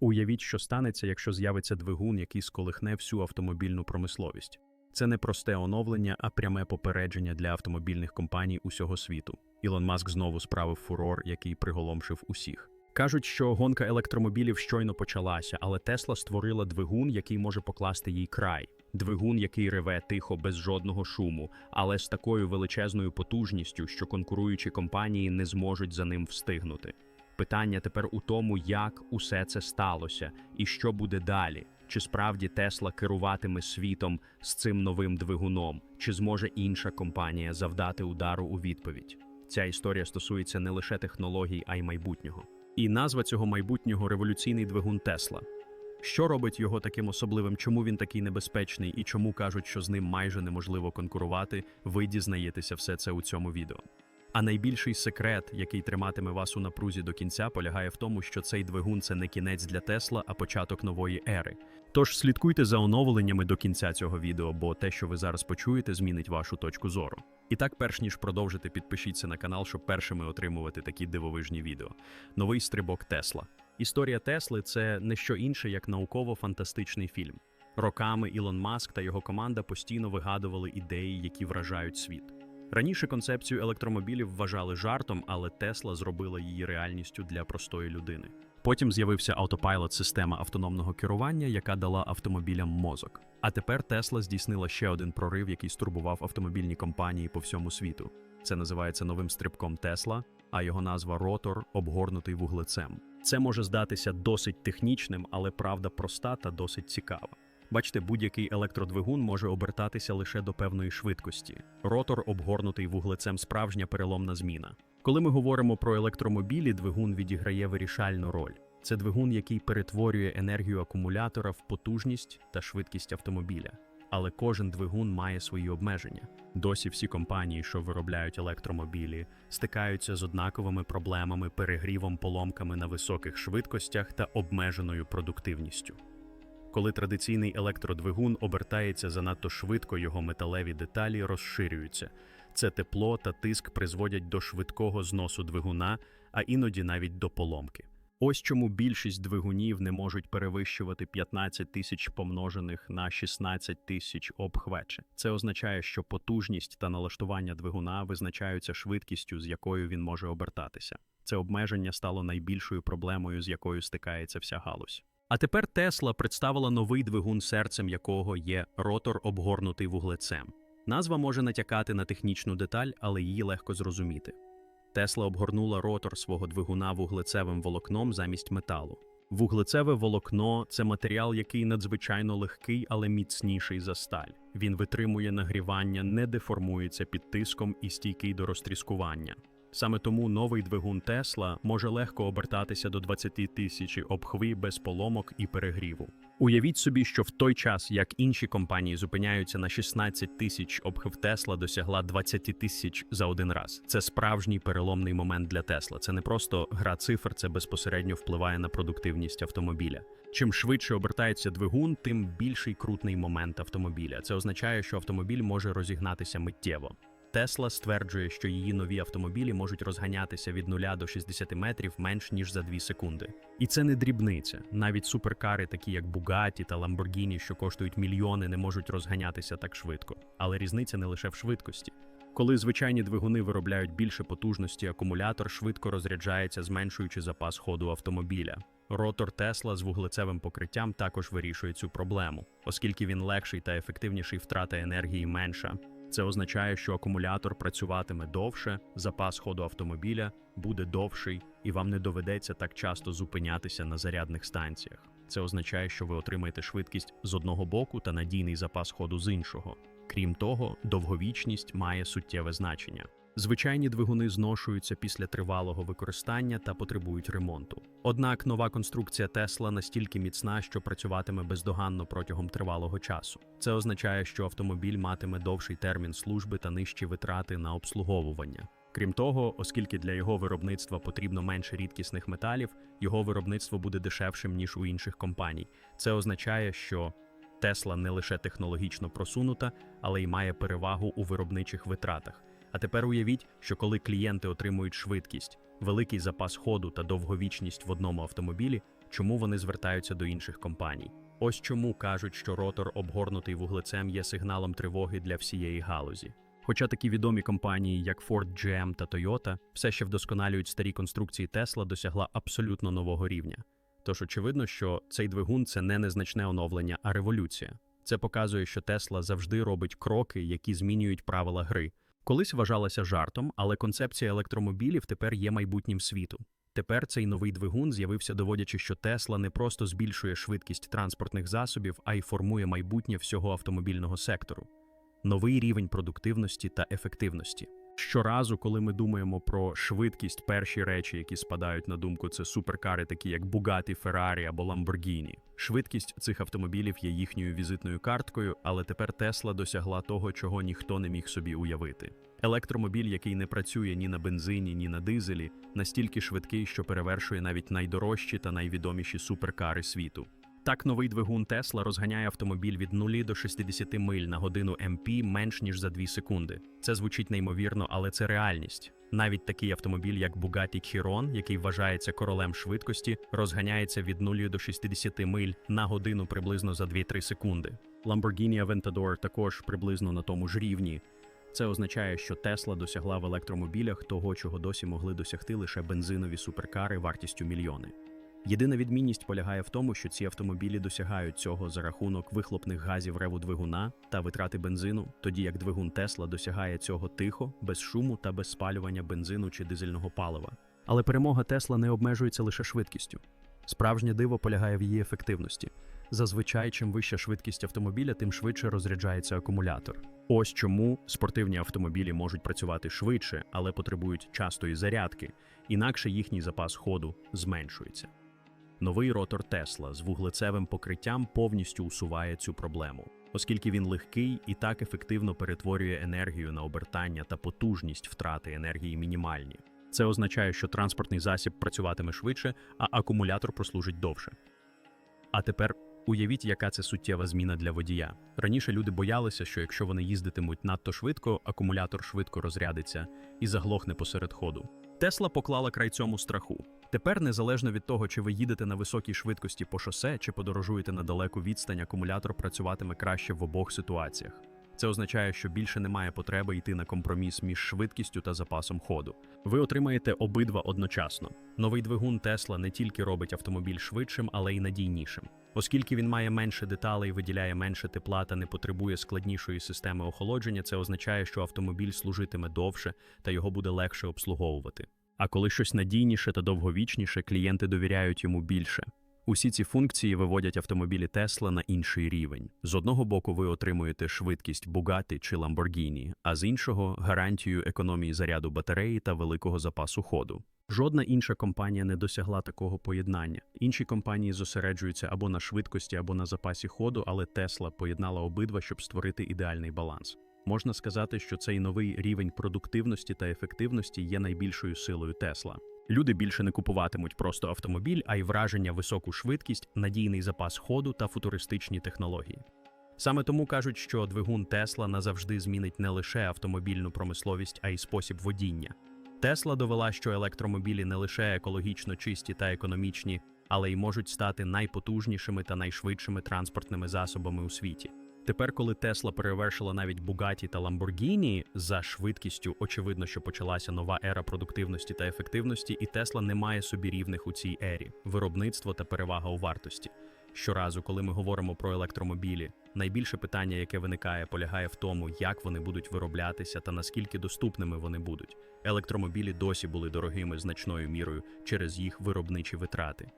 Уявіть, що станеться, якщо з'явиться двигун, який сколихне всю автомобільну промисловість. Це не просте оновлення, а пряме попередження для автомобільних компаній усього світу. Ілон Маск знову справив фурор, який приголомшив усіх. Кажуть, що гонка електромобілів щойно почалася, але Тесла створила двигун, який може покласти їй край. Двигун, який реве тихо, без жодного шуму, але з такою величезною потужністю, що конкуруючі компанії не зможуть за ним встигнути. Питання тепер у тому, як усе це сталося і що буде далі. Чи справді Тесла керуватиме світом з цим новим двигуном, чи зможе інша компанія завдати удару у відповідь? Ця історія стосується не лише технологій, а й майбутнього. І назва цього майбутнього революційний двигун Тесла. Що робить його таким особливим, чому він такий небезпечний і чому кажуть, що з ним майже неможливо конкурувати, ви дізнаєтеся все це у цьому відео. А найбільший секрет, який триматиме вас у напрузі до кінця, полягає в тому, що цей двигун це не кінець для Тесла, а початок нової ери. Тож слідкуйте за оновленнями до кінця цього відео, бо те, що ви зараз почуєте, змінить вашу точку зору. І так, перш ніж продовжити, підпишіться на канал, щоб першими отримувати такі дивовижні відео. Новий стрибок Тесла. Історія Тесли це не що інше, як науково-фантастичний фільм. Роками Ілон Маск та його команда постійно вигадували ідеї, які вражають світ. Раніше концепцію електромобілів вважали жартом, але Тесла зробила її реальністю для простої людини. Потім з'явився автопайлот система автономного керування, яка дала автомобілям мозок. А тепер Тесла здійснила ще один прорив, який стурбував автомобільні компанії по всьому світу. Це називається новим стрибком Тесла, а його назва ротор обгорнутий вуглецем. Це може здатися досить технічним, але правда проста та досить цікава. Бачите, будь-який електродвигун може обертатися лише до певної швидкості. Ротор, обгорнутий вуглецем, справжня переломна зміна. Коли ми говоримо про електромобілі, двигун відіграє вирішальну роль. Це двигун, який перетворює енергію акумулятора в потужність та швидкість автомобіля. Але кожен двигун має свої обмеження. Досі всі компанії, що виробляють електромобілі, стикаються з однаковими проблемами, перегрівом, поломками на високих швидкостях та обмеженою продуктивністю. Коли традиційний електродвигун обертається занадто швидко, його металеві деталі розширюються. Це тепло та тиск призводять до швидкого зносу двигуна, а іноді навіть до поломки. Ось чому більшість двигунів не можуть перевищувати 15 тисяч помножених на 16 тисяч обхвече. Це означає, що потужність та налаштування двигуна визначаються швидкістю, з якою він може обертатися. Це обмеження стало найбільшою проблемою, з якою стикається вся галузь. А тепер Тесла представила новий двигун, серцем якого є ротор, обгорнутий вуглецем. Назва може натякати на технічну деталь, але її легко зрозуміти. Тесла обгорнула ротор свого двигуна вуглецевим волокном замість металу. Вуглецеве волокно це матеріал, який надзвичайно легкий, але міцніший за сталь. Він витримує нагрівання, не деформується під тиском і стійкий до розтріскування. Саме тому новий двигун Тесла може легко обертатися до 20 тисяч обхви без поломок і перегріву. Уявіть собі, що в той час, як інші компанії зупиняються на 16 тисяч обхив Тесла досягла 20 тисяч за один раз. Це справжній переломний момент для Тесла. Це не просто гра цифр, це безпосередньо впливає на продуктивність автомобіля. Чим швидше обертається двигун, тим більший крутний момент автомобіля. Це означає, що автомобіль може розігнатися миттєво. Тесла стверджує, що її нові автомобілі можуть розганятися від 0 до 60 метрів менш ніж за 2 секунди. І це не дрібниця. Навіть суперкари, такі як Bugatti та Lamborghini, що коштують мільйони, не можуть розганятися так швидко. Але різниця не лише в швидкості. Коли звичайні двигуни виробляють більше потужності, акумулятор швидко розряджається, зменшуючи запас ходу автомобіля. Ротор Тесла з вуглецевим покриттям також вирішує цю проблему, оскільки він легший та ефективніший, втрата енергії менша. Це означає, що акумулятор працюватиме довше, запас ходу автомобіля буде довший, і вам не доведеться так часто зупинятися на зарядних станціях. Це означає, що ви отримаєте швидкість з одного боку та надійний запас ходу з іншого. Крім того, довговічність має суттєве значення. Звичайні двигуни зношуються після тривалого використання та потребують ремонту. Однак нова конструкція Тесла настільки міцна, що працюватиме бездоганно протягом тривалого часу. Це означає, що автомобіль матиме довший термін служби та нижчі витрати на обслуговування. Крім того, оскільки для його виробництва потрібно менше рідкісних металів, його виробництво буде дешевшим ніж у інших компаній. Це означає, що Тесла не лише технологічно просунута, але й має перевагу у виробничих витратах. А тепер уявіть, що коли клієнти отримують швидкість, великий запас ходу та довговічність в одному автомобілі, чому вони звертаються до інших компаній. Ось чому кажуть, що ротор, обгорнутий вуглецем, є сигналом тривоги для всієї галузі. Хоча такі відомі компанії, як Ford, GM та Toyota, все ще вдосконалюють старі конструкції Tesla, досягла абсолютно нового рівня. Тож очевидно, що цей двигун це не незначне оновлення, а революція. Це показує, що Тесла завжди робить кроки, які змінюють правила гри. Колись вважалася жартом, але концепція електромобілів тепер є майбутнім світу. Тепер цей новий двигун з'явився, доводячи, що Тесла не просто збільшує швидкість транспортних засобів, а й формує майбутнє всього автомобільного сектору. Новий рівень продуктивності та ефективності. Щоразу, коли ми думаємо про швидкість, перші речі, які спадають на думку, це суперкари, такі як Bugatti, Ferrari або Lamborghini. Швидкість цих автомобілів є їхньою візитною карткою, але тепер Тесла досягла того, чого ніхто не міг собі уявити. Електромобіль, який не працює ні на бензині, ні на дизелі, настільки швидкий, що перевершує навіть найдорожчі та найвідоміші суперкари світу. Так, новий двигун Тесла розганяє автомобіль від 0 до 60 миль на годину МП менш ніж за 2 секунди. Це звучить неймовірно, але це реальність. Навіть такий автомобіль, як Bugatti Chiron, який вважається королем швидкості, розганяється від 0 до 60 миль на годину приблизно за 2-3 секунди. Lamborghini Aventador також приблизно на тому ж рівні. Це означає, що Тесла досягла в електромобілях того, чого досі могли досягти лише бензинові суперкари вартістю мільйони. Єдина відмінність полягає в тому, що ці автомобілі досягають цього за рахунок вихлопних газів реву двигуна та витрати бензину, тоді як двигун Тесла досягає цього тихо, без шуму та без спалювання бензину чи дизельного палива. Але перемога Тесла не обмежується лише швидкістю. Справжнє диво полягає в її ефективності. Зазвичай, чим вища швидкість автомобіля, тим швидше розряджається акумулятор. Ось чому спортивні автомобілі можуть працювати швидше, але потребують частої зарядки, інакше їхній запас ходу зменшується. Новий ротор Тесла з вуглецевим покриттям повністю усуває цю проблему, оскільки він легкий і так ефективно перетворює енергію на обертання та потужність втрати енергії мінімальні. Це означає, що транспортний засіб працюватиме швидше, а акумулятор прослужить довше. А тепер уявіть, яка це суттєва зміна для водія. Раніше люди боялися, що якщо вони їздитимуть надто швидко, акумулятор швидко розрядиться і заглохне посеред ходу. Тесла поклала край цьому страху. Тепер, незалежно від того, чи ви їдете на високій швидкості по шосе, чи подорожуєте на далеку відстань, акумулятор працюватиме краще в обох ситуаціях. Це означає, що більше немає потреби йти на компроміс між швидкістю та запасом ходу. Ви отримаєте обидва одночасно. Новий двигун Тесла не тільки робить автомобіль швидшим, але й надійнішим. Оскільки він має менше деталей, виділяє менше тепла та не потребує складнішої системи охолодження, це означає, що автомобіль служитиме довше та його буде легше обслуговувати. А коли щось надійніше та довговічніше, клієнти довіряють йому більше. Усі ці функції виводять автомобілі Tesla на інший рівень. З одного боку, ви отримуєте швидкість Bugatti чи Lamborghini, а з іншого гарантію економії заряду батареї та великого запасу ходу. Жодна інша компанія не досягла такого поєднання. Інші компанії зосереджуються або на швидкості, або на запасі ходу, але Tesla поєднала обидва, щоб створити ідеальний баланс. Можна сказати, що цей новий рівень продуктивності та ефективності є найбільшою силою Тесла. Люди більше не купуватимуть просто автомобіль, а й враження високу швидкість, надійний запас ходу та футуристичні технології. Саме тому кажуть, що двигун Тесла назавжди змінить не лише автомобільну промисловість, а й спосіб водіння. Тесла довела, що електромобілі не лише екологічно чисті та економічні, але й можуть стати найпотужнішими та найшвидшими транспортними засобами у світі. Тепер, коли Тесла перевершила навіть Бугаті та Ламборгіні за швидкістю, очевидно, що почалася нова ера продуктивності та ефективності, і Тесла не має собі рівних у цій ері виробництво та перевага у вартості. Щоразу, коли ми говоримо про електромобілі, найбільше питання, яке виникає, полягає в тому, як вони будуть вироблятися та наскільки доступними вони будуть. Електромобілі досі були дорогими значною мірою через їх виробничі витрати.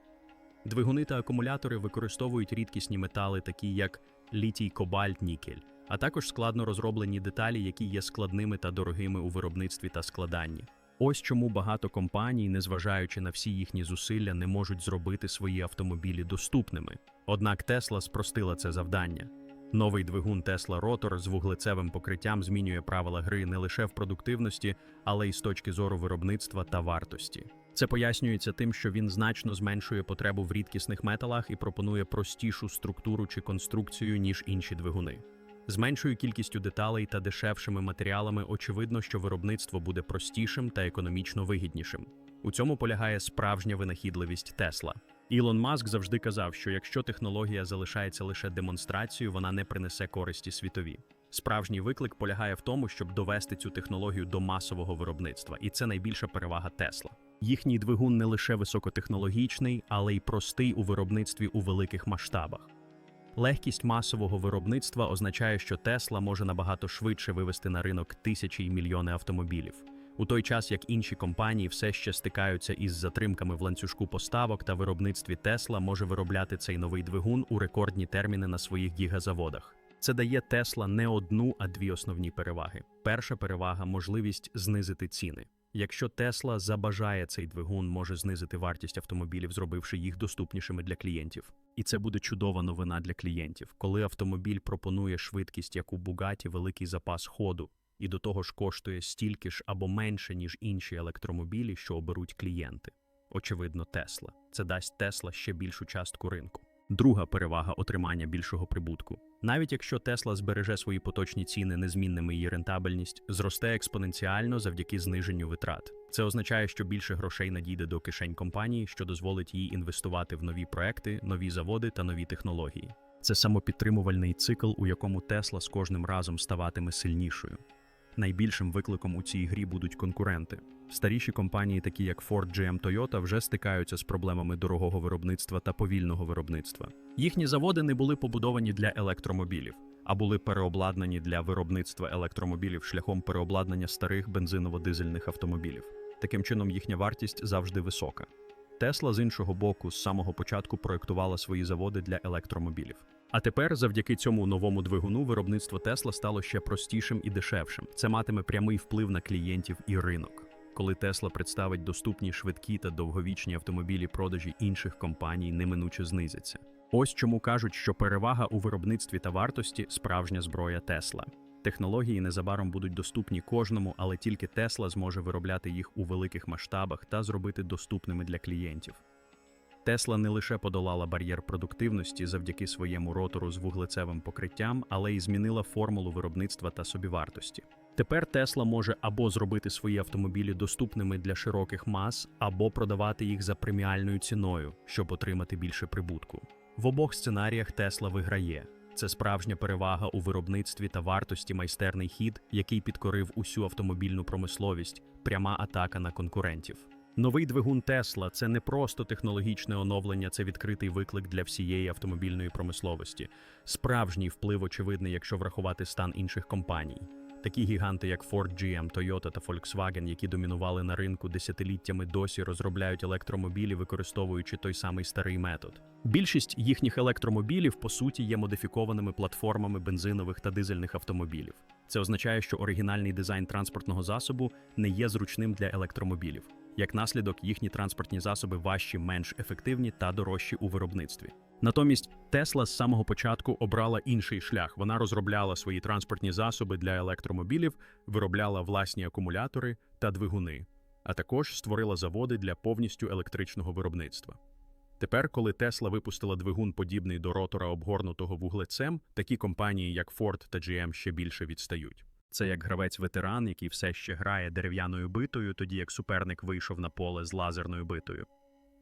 Двигуни та акумулятори використовують рідкісні метали, такі як літій, кобальт, нікель, а також складно розроблені деталі, які є складними та дорогими у виробництві та складанні. Ось чому багато компаній, незважаючи на всі їхні зусилля, не можуть зробити свої автомобілі доступними. Однак Тесла спростила це завдання. Новий двигун Tesla Rotor з вуглецевим покриттям змінює правила гри не лише в продуктивності, але й з точки зору виробництва та вартості. Це пояснюється тим, що він значно зменшує потребу в рідкісних металах і пропонує простішу структуру чи конструкцію, ніж інші двигуни. З меншою кількістю деталей та дешевшими матеріалами очевидно, що виробництво буде простішим та економічно вигіднішим. У цьому полягає справжня винахідливість Тесла. Ілон Маск завжди казав, що якщо технологія залишається лише демонстрацією, вона не принесе користі світові. Справжній виклик полягає в тому, щоб довести цю технологію до масового виробництва, і це найбільша перевага Тесла. Їхній двигун не лише високотехнологічний, але й простий у виробництві у великих масштабах. Легкість масового виробництва означає, що Тесла може набагато швидше вивести на ринок тисячі й мільйони автомобілів, у той час як інші компанії все ще стикаються із затримками в ланцюжку поставок та виробництві Тесла може виробляти цей новий двигун у рекордні терміни на своїх гігазаводах. Це дає Тесла не одну, а дві основні переваги. Перша перевага можливість знизити ціни. Якщо Тесла забажає цей двигун, може знизити вартість автомобілів, зробивши їх доступнішими для клієнтів. І це буде чудова новина для клієнтів, коли автомобіль пропонує швидкість, як у Бугаті, великий запас ходу, і до того ж коштує стільки ж або менше, ніж інші електромобілі, що оберуть клієнти. Очевидно, Тесла. Це дасть Тесла ще більшу частку ринку. Друга перевага отримання більшого прибутку. Навіть якщо Тесла збереже свої поточні ціни незмінними її рентабельність, зросте експоненціально завдяки зниженню витрат. Це означає, що більше грошей надійде до кишень компанії, що дозволить їй інвестувати в нові проекти, нові заводи та нові технології. Це самопідтримувальний цикл, у якому Тесла з кожним разом ставатиме сильнішою. Найбільшим викликом у цій грі будуть конкуренти. Старіші компанії, такі як Ford, GM, Toyota, вже стикаються з проблемами дорогого виробництва та повільного виробництва. Їхні заводи не були побудовані для електромобілів, а були переобладнані для виробництва електромобілів шляхом переобладнання старих бензиново-дизельних автомобілів. Таким чином, їхня вартість завжди висока. Тесла з іншого боку з самого початку проєктувала свої заводи для електромобілів. А тепер, завдяки цьому новому двигуну, виробництво Тесла стало ще простішим і дешевшим. Це матиме прямий вплив на клієнтів і ринок. Коли Тесла представить доступні швидкі та довговічні автомобілі, продажі інших компаній неминуче знизяться. Ось чому кажуть, що перевага у виробництві та вартості справжня зброя Тесла. Технології незабаром будуть доступні кожному, але тільки Тесла зможе виробляти їх у великих масштабах та зробити доступними для клієнтів. Тесла не лише подолала бар'єр продуктивності завдяки своєму ротору з вуглецевим покриттям, але й змінила формулу виробництва та собівартості. Тепер Тесла може або зробити свої автомобілі доступними для широких мас, або продавати їх за преміальною ціною, щоб отримати більше прибутку. В обох сценаріях Тесла виграє. Це справжня перевага у виробництві та вартості майстерний хід, який підкорив усю автомобільну промисловість, пряма атака на конкурентів. Новий двигун Тесла це не просто технологічне оновлення, це відкритий виклик для всієї автомобільної промисловості. Справжній вплив очевидний, якщо врахувати стан інших компаній. Такі гіганти, як Ford, GM, Toyota та Volkswagen, які домінували на ринку десятиліттями, досі розробляють електромобілі, використовуючи той самий старий метод. Більшість їхніх електромобілів по суті є модифікованими платформами бензинових та дизельних автомобілів. Це означає, що оригінальний дизайн транспортного засобу не є зручним для електромобілів. Як наслідок, їхні транспортні засоби важчі, менш ефективні та дорожчі у виробництві. Натомість Тесла з самого початку обрала інший шлях. Вона розробляла свої транспортні засоби для електромобілів, виробляла власні акумулятори та двигуни, а також створила заводи для повністю електричного виробництва. Тепер, коли Тесла випустила двигун, подібний до ротора, обгорнутого вуглецем, такі компанії, як Ford та GM, ще більше відстають. Це як гравець-ветеран, який все ще грає дерев'яною битою, тоді як суперник вийшов на поле з лазерною битою.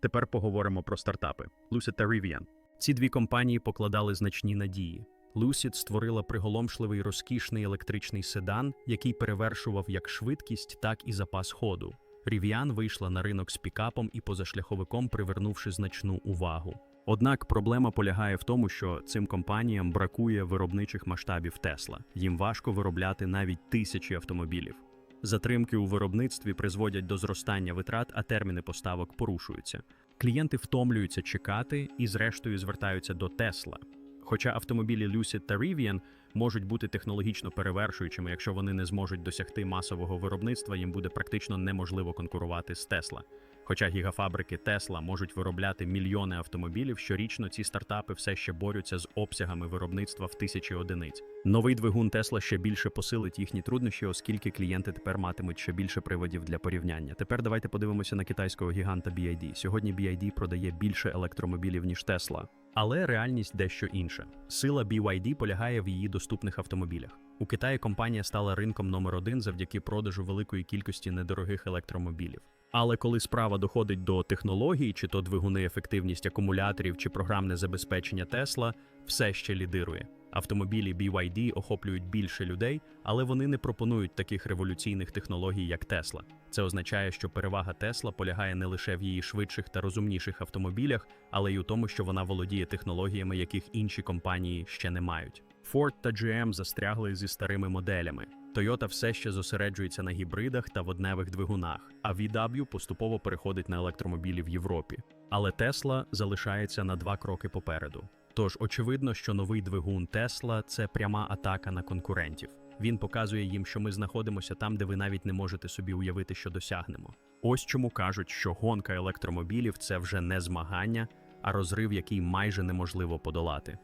Тепер поговоримо про стартапи Lucid та Rivian. Ці дві компанії покладали значні надії. Lucid створила приголомшливий розкішний електричний седан, який перевершував як швидкість, так і запас ходу. Rivian вийшла на ринок з пікапом і позашляховиком, привернувши значну увагу. Однак проблема полягає в тому, що цим компаніям бракує виробничих масштабів Тесла. Їм важко виробляти навіть тисячі автомобілів. Затримки у виробництві призводять до зростання витрат, а терміни поставок порушуються. Клієнти втомлюються чекати і, зрештою, звертаються до Тесла. Хоча автомобілі Lucid та Rivian можуть бути технологічно перевершуючими, якщо вони не зможуть досягти масового виробництва, їм буде практично неможливо конкурувати з Тесла. Хоча гігафабрики Тесла можуть виробляти мільйони автомобілів, щорічно ці стартапи все ще борються з обсягами виробництва в тисячі одиниць. Новий двигун Тесла ще більше посилить їхні труднощі, оскільки клієнти тепер матимуть ще більше приводів для порівняння. Тепер давайте подивимося на китайського гіганта BYD. Сьогодні BYD продає більше електромобілів ніж Тесла. Але реальність дещо інша. Сила BYD полягає в її доступних автомобілях. У Китаї компанія стала ринком номер один завдяки продажу великої кількості недорогих електромобілів. Але коли справа доходить до технологій, чи то двигуни ефективність акумуляторів, чи програмне забезпечення Тесла, все ще лідирує. Автомобілі BYD охоплюють більше людей, але вони не пропонують таких революційних технологій, як Тесла. Це означає, що перевага Тесла полягає не лише в її швидших та розумніших автомобілях, але й у тому, що вона володіє технологіями, яких інші компанії ще не мають. Ford та GM застрягли зі старими моделями. Toyota все ще зосереджується на гібридах та водневих двигунах, а VW поступово переходить на електромобілі в Європі. Але Tesla залишається на два кроки попереду. Тож очевидно, що новий двигун Tesla – це пряма атака на конкурентів. Він показує їм, що ми знаходимося там, де ви навіть не можете собі уявити, що досягнемо. Ось чому кажуть, що гонка електромобілів це вже не змагання, а розрив, який майже неможливо подолати.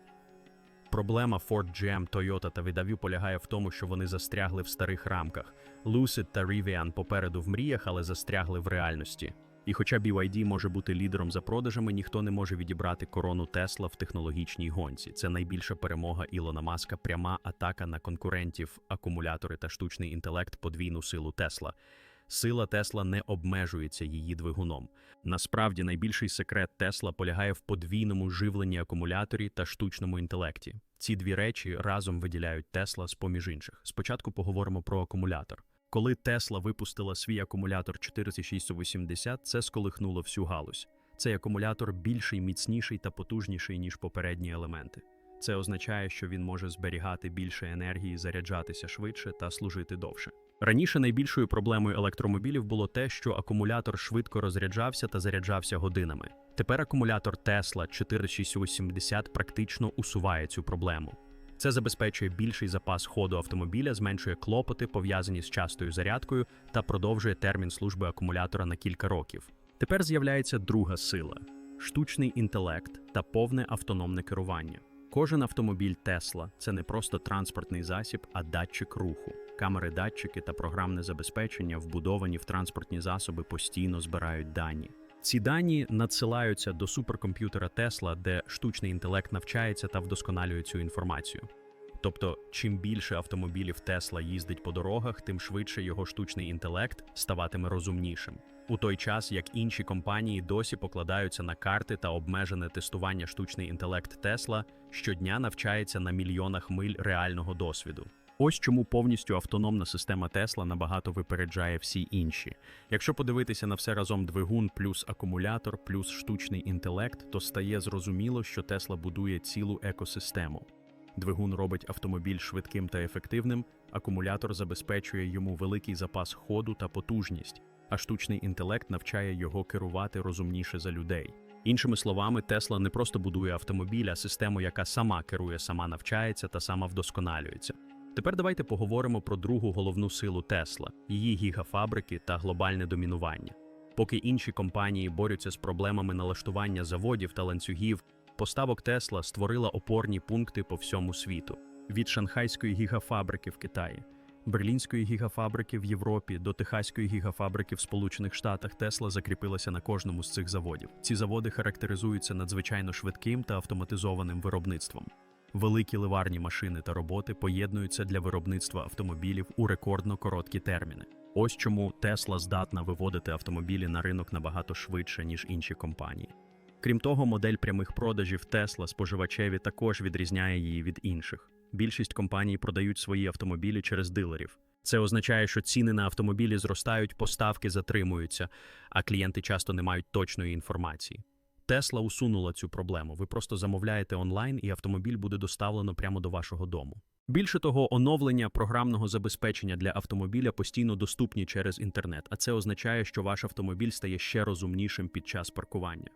Проблема Ford GM, Toyota та VW полягає в тому, що вони застрягли в старих рамках. Lucid та Rivian попереду в мріях, але застрягли в реальності. І хоча BYD може бути лідером за продажами, ніхто не може відібрати корону Тесла в технологічній гонці. Це найбільша перемога Ілона Маска, пряма атака на конкурентів, акумулятори та штучний інтелект, подвійну силу Тесла. Сила Тесла не обмежується її двигуном. Насправді найбільший секрет Тесла полягає в подвійному живленні акумуляторі та штучному інтелекті. Ці дві речі разом виділяють Тесла з поміж інших. Спочатку поговоримо про акумулятор. Коли Тесла випустила свій акумулятор 4680, це сколихнуло всю галузь. Цей акумулятор більший, міцніший та потужніший, ніж попередні елементи. Це означає, що він може зберігати більше енергії, заряджатися швидше та служити довше. Раніше найбільшою проблемою електромобілів було те, що акумулятор швидко розряджався та заряджався годинами. Тепер акумулятор Tesla 4680 практично усуває цю проблему. Це забезпечує більший запас ходу автомобіля, зменшує клопоти, пов'язані з частою зарядкою, та продовжує термін служби акумулятора на кілька років. Тепер з'являється друга сила штучний інтелект та повне автономне керування. Кожен автомобіль Tesla – це не просто транспортний засіб, а датчик руху. Камери, датчики та програмне забезпечення, вбудовані в транспортні засоби, постійно збирають дані. Ці дані надсилаються до суперкомп'ютера Tesla, де штучний інтелект навчається та вдосконалює цю інформацію. Тобто, чим більше автомобілів Tesla їздить по дорогах, тим швидше його штучний інтелект ставатиме розумнішим. У той час як інші компанії досі покладаються на карти та обмежене тестування штучний інтелект Tesla щодня навчається на мільйонах миль реального досвіду. Ось чому повністю автономна система Тесла набагато випереджає всі інші. Якщо подивитися на все разом двигун плюс акумулятор плюс штучний інтелект, то стає зрозуміло, що Тесла будує цілу екосистему. Двигун робить автомобіль швидким та ефективним, акумулятор забезпечує йому великий запас ходу та потужність, а штучний інтелект навчає його керувати розумніше за людей. Іншими словами, Тесла не просто будує автомобіль, а систему, яка сама керує, сама навчається та сама вдосконалюється. Тепер давайте поговоримо про другу головну силу Тесла, її гігафабрики та глобальне домінування. Поки інші компанії борються з проблемами налаштування заводів та ланцюгів, поставок Тесла створила опорні пункти по всьому світу: від шанхайської гігафабрики в Китаї, берлінської гігафабрики в Європі до техаської гігафабрики в Сполучених Штатах Тесла закріпилася на кожному з цих заводів. Ці заводи характеризуються надзвичайно швидким та автоматизованим виробництвом. Великі ливарні машини та роботи поєднуються для виробництва автомобілів у рекордно короткі терміни. Ось чому Тесла здатна виводити автомобілі на ринок набагато швидше, ніж інші компанії. Крім того, модель прямих продажів Тесла споживачеві також відрізняє її від інших. Більшість компаній продають свої автомобілі через дилерів. Це означає, що ціни на автомобілі зростають, поставки затримуються, а клієнти часто не мають точної інформації. Тесла усунула цю проблему. Ви просто замовляєте онлайн, і автомобіль буде доставлено прямо до вашого дому. Більше того, оновлення програмного забезпечення для автомобіля постійно доступні через інтернет, а це означає, що ваш автомобіль стає ще розумнішим під час паркування.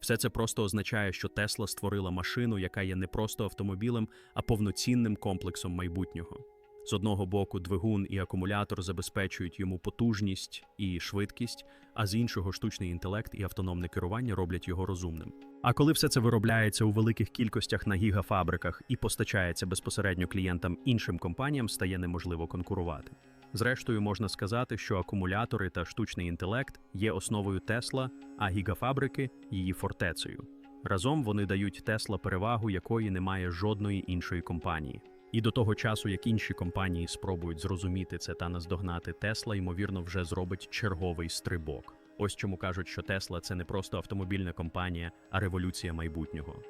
Все це просто означає, що Тесла створила машину, яка є не просто автомобілем, а повноцінним комплексом майбутнього. З одного боку, двигун і акумулятор забезпечують йому потужність і швидкість, а з іншого штучний інтелект і автономне керування роблять його розумним. А коли все це виробляється у великих кількостях на гігафабриках і постачається безпосередньо клієнтам іншим компаніям, стає неможливо конкурувати. Зрештою, можна сказати, що акумулятори та штучний інтелект є основою Тесла, а гігафабрики її фортецею. Разом вони дають Тесла перевагу, якої немає жодної іншої компанії. І до того часу, як інші компанії спробують зрозуміти це та наздогнати, Тесла, ймовірно, вже зробить черговий стрибок. Ось чому кажуть, що Тесла це не просто автомобільна компанія, а революція майбутнього.